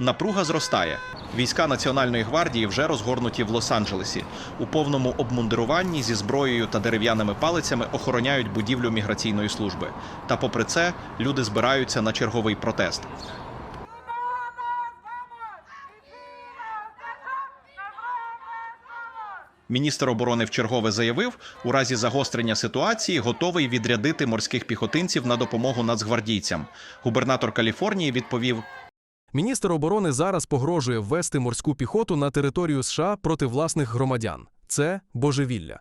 Напруга зростає. Війська Національної гвардії вже розгорнуті в Лос-Анджелесі. У повному обмундируванні зі зброєю та дерев'яними палицями охороняють будівлю міграційної служби. Та попри це люди збираються на черговий протест. Міністр оборони вчергове заявив, у разі загострення ситуації готовий відрядити морських піхотинців на допомогу нацгвардійцям. Губернатор Каліфорнії відповів: Міністр оборони зараз погрожує ввести морську піхоту на територію США проти власних громадян. Це божевілля.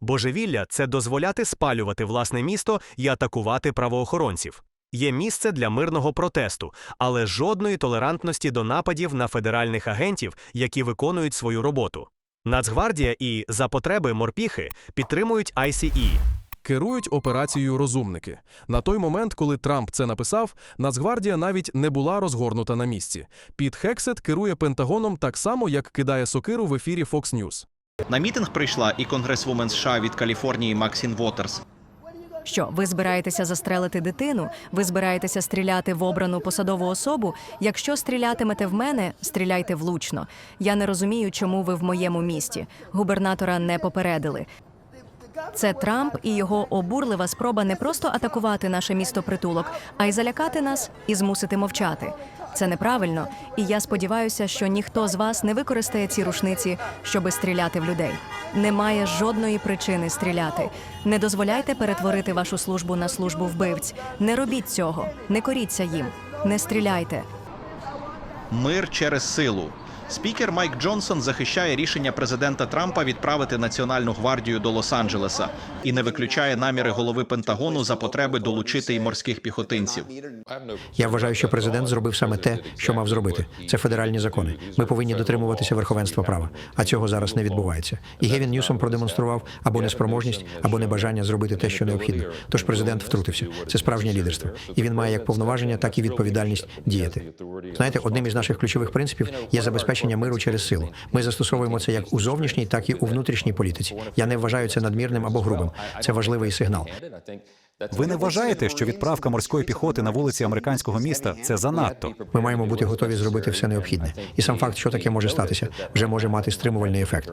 Божевілля це дозволяти спалювати власне місто і атакувати правоохоронців. Є місце для мирного протесту, але жодної толерантності до нападів на федеральних агентів, які виконують свою роботу. Нацгвардія і за потреби морпіхи підтримують ICE. Керують операцією розумники. На той момент, коли Трамп це написав, Нацгвардія навіть не була розгорнута на місці. Піт Хексет керує Пентагоном так само, як кидає сокиру в ефірі Fox News. на мітинг прийшла і конгресвумен США від Каліфорнії Максін Вотерс. Що ви збираєтеся застрелити дитину? Ви збираєтеся стріляти в обрану посадову особу? Якщо стрілятимете в мене, стріляйте влучно. Я не розумію, чому ви в моєму місті. Губернатора не попередили. Це Трамп і його обурлива спроба не просто атакувати наше місто притулок, а й залякати нас і змусити мовчати. Це неправильно, і я сподіваюся, що ніхто з вас не використає ці рушниці, щоби стріляти в людей. Немає жодної причини стріляти. Не дозволяйте перетворити вашу службу на службу вбивць. Не робіть цього, не коріться їм, не стріляйте. Мир через силу. Спікер Майк Джонсон захищає рішення президента Трампа відправити Національну гвардію до Лос-Анджелеса і не виключає наміри голови Пентагону за потреби долучити й морських піхотинців. Я вважаю, що президент зробив саме те, що мав зробити. Це федеральні закони. Ми повинні дотримуватися верховенства права, а цього зараз не відбувається. І Гевін Ньюсом продемонстрував або неспроможність, або небажання зробити те, що необхідно. Тож президент втрутився. Це справжнє лідерство, і він має як повноваження, так і відповідальність діяти. Знаєте, одним із наших ключових принципів є забезпечення миру через силу. Ми застосовуємо це як у зовнішній, так і у внутрішній політиці. Я не вважаю це надмірним або грубим. Це важливий сигнал. Ви не вважаєте, що відправка морської піхоти на вулиці американського міста це занадто? Ми маємо бути готові зробити все необхідне. І сам факт, що таке може статися, вже може мати стримувальний ефект.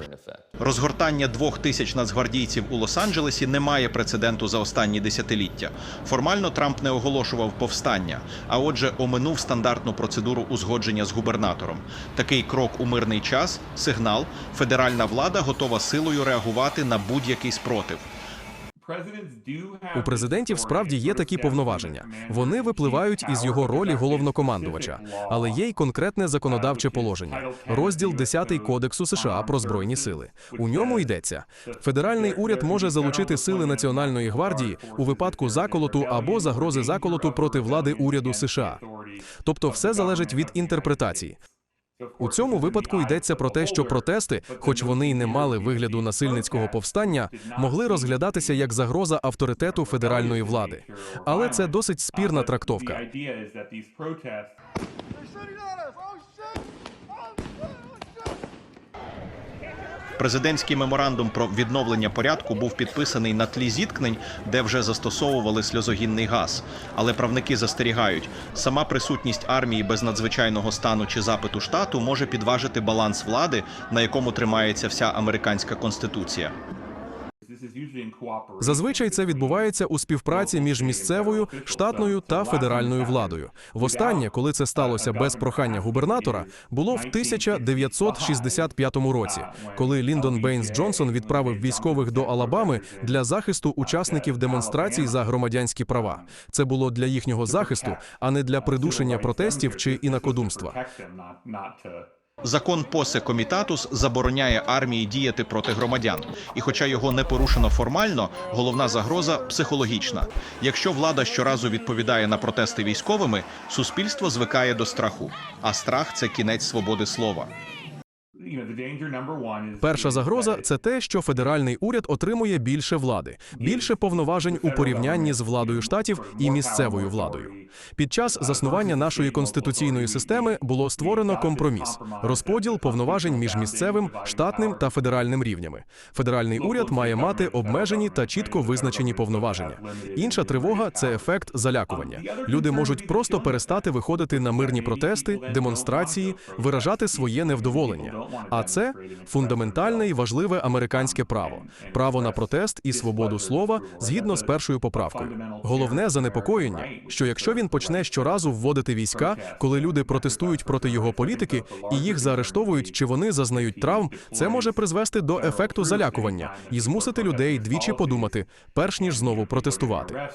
Розгортання двох тисяч нацгвардійців у Лос-Анджелесі не має прецеденту за останні десятиліття. Формально Трамп не оголошував повстання, а отже, оминув стандартну процедуру узгодження з губернатором. Такий крок у мирний час сигнал. Федеральна влада готова силою реагувати на будь-який спротив. У президентів справді є такі повноваження. Вони випливають із його ролі головнокомандувача, але є й конкретне законодавче положення. Розділ 10 Кодексу США про збройні сили. У ньому йдеться: федеральний уряд може залучити сили Національної гвардії у випадку заколоту або загрози заколоту проти влади уряду США. Тобто, все залежить від інтерпретації. У цьому випадку йдеться про те, що протести, хоч вони й не мали вигляду насильницького повстання, могли розглядатися як загроза авторитету федеральної влади. Але це досить спірна трактовка. Президентський меморандум про відновлення порядку був підписаний на тлі зіткнень, де вже застосовували сльозогінний газ. Але правники застерігають, сама присутність армії без надзвичайного стану чи запиту штату може підважити баланс влади, на якому тримається вся американська конституція. Зазвичай це відбувається у співпраці між місцевою, штатною та федеральною владою. Востаннє, коли це сталося без прохання губернатора, було в 1965 році, коли Ліндон Бейнс Джонсон відправив військових до Алабами для захисту учасників демонстрацій за громадянські права. Це було для їхнього захисту, а не для придушення протестів чи інакодумства. Закон Посе Комітатус забороняє армії діяти проти громадян. І хоча його не порушено формально, головна загроза психологічна. Якщо влада щоразу відповідає на протести військовими, суспільство звикає до страху. А страх це кінець свободи слова. Перша загроза це те, що федеральний уряд отримує більше влади, більше повноважень у порівнянні з владою штатів і місцевою владою. Під час заснування нашої конституційної системи було створено компроміс розподіл повноважень між місцевим, штатним та федеральним рівнями. Федеральний уряд має мати обмежені та чітко визначені повноваження. Інша тривога це ефект залякування. Люди можуть просто перестати виходити на мирні протести, демонстрації, виражати своє невдоволення. А це фундаментальне і важливе американське право право на протест і свободу слова згідно з першою поправкою. Головне занепокоєння, що якщо він почне щоразу вводити війська, коли люди протестують проти його політики і їх заарештовують, чи вони зазнають травм, це може призвести до ефекту залякування і змусити людей двічі подумати, перш ніж знову протестувати.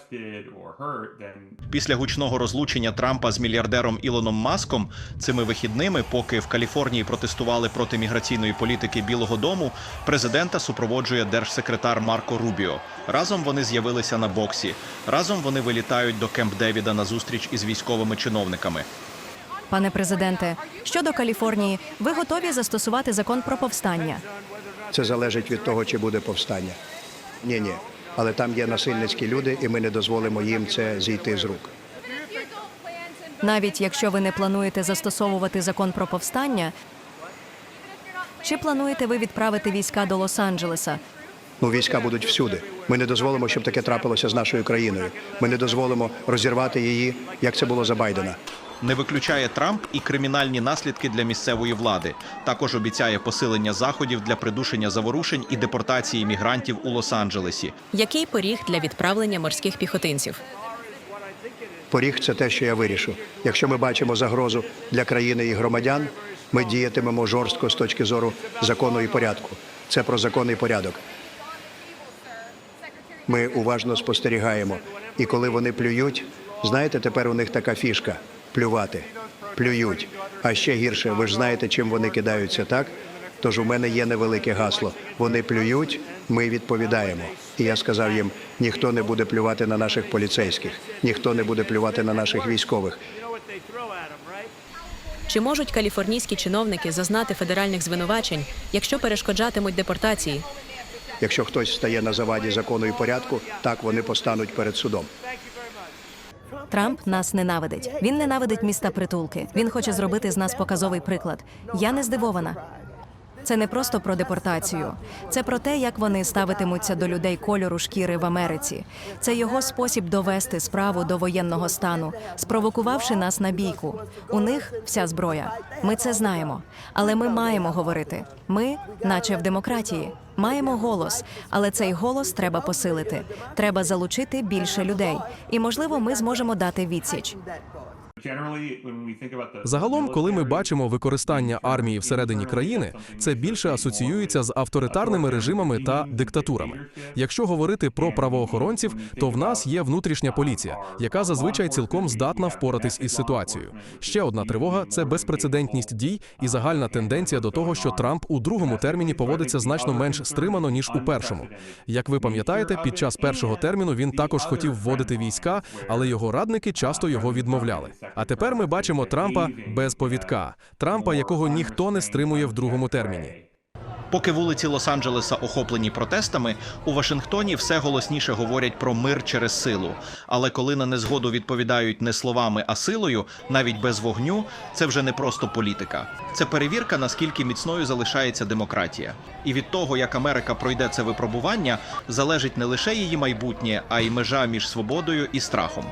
Після гучного розлучення Трампа з мільярдером Ілоном Маском цими вихідними, поки в Каліфорнії протестували проти міграційної політики Білого Дому, президента супроводжує держсекретар Марко Рубіо. Разом вони з'явилися на боксі. Разом вони вилітають до Кемп Девіда на зустріч із військовими чиновниками. Пане президенте, щодо Каліфорнії, ви готові застосувати закон про повстання? Це залежить від того, чи буде повстання. Ні, ні. Але там є насильницькі люди, і ми не дозволимо їм це зійти з рук. Навіть якщо ви не плануєте застосовувати закон про повстання, чи плануєте ви відправити війська до Лос-Анджелеса? Ну, війська будуть всюди. Ми не дозволимо, щоб таке трапилося з нашою країною. Ми не дозволимо розірвати її, як це було за Байдена. Не виключає Трамп і кримінальні наслідки для місцевої влади. Також обіцяє посилення заходів для придушення заворушень і депортації мігрантів у Лос-Анджелесі. Який поріг для відправлення морських піхотинців? Поріг це те, що я вирішу. Якщо ми бачимо загрозу для країни і громадян, ми діятимемо жорстко з точки зору закону і порядку. Це про закон і порядок. Ми уважно спостерігаємо. І коли вони плюють, знаєте, тепер у них така фішка плювати. Плюють. А ще гірше, ви ж знаєте, чим вони кидаються, так? Тож у мене є невелике гасло. Вони плюють, ми відповідаємо. І я сказав їм: ніхто не буде плювати на наших поліцейських, ніхто не буде плювати на наших військових. Чи можуть каліфорнійські чиновники зазнати федеральних звинувачень, якщо перешкоджатимуть депортації? Якщо хтось стає на заваді закону і порядку, так вони постануть перед судом. Трамп нас ненавидить. Він ненавидить міста притулки. Він хоче зробити з нас показовий приклад. Я не здивована. Це не просто про депортацію, це про те, як вони ставитимуться до людей кольору шкіри в Америці. Це його спосіб довести справу до воєнного стану, спровокувавши нас на бійку. У них вся зброя. Ми це знаємо. Але ми маємо говорити. Ми, наче в демократії, маємо голос, але цей голос треба посилити. Треба залучити більше людей. І можливо, ми зможемо дати відсіч. Загалом, коли ми бачимо використання армії всередині країни, це більше асоціюється з авторитарними режимами та диктатурами. Якщо говорити про правоохоронців, то в нас є внутрішня поліція, яка зазвичай цілком здатна впоратись із ситуацією. Ще одна тривога це безпрецедентність дій і загальна тенденція до того, що Трамп у другому терміні поводиться значно менш стримано ніж у першому. Як ви пам'ятаєте, під час першого терміну він також хотів вводити війська, але його радники часто його відмовляли. А тепер ми бачимо Трампа без повідка, Трампа, якого ніхто не стримує в другому терміні. Поки вулиці Лос-Анджелеса охоплені протестами, у Вашингтоні все голосніше говорять про мир через силу. Але коли на незгоду відповідають не словами, а силою, навіть без вогню, це вже не просто політика. Це перевірка, наскільки міцною залишається демократія. І від того, як Америка пройде це випробування, залежить не лише її майбутнє, а й межа між свободою і страхом.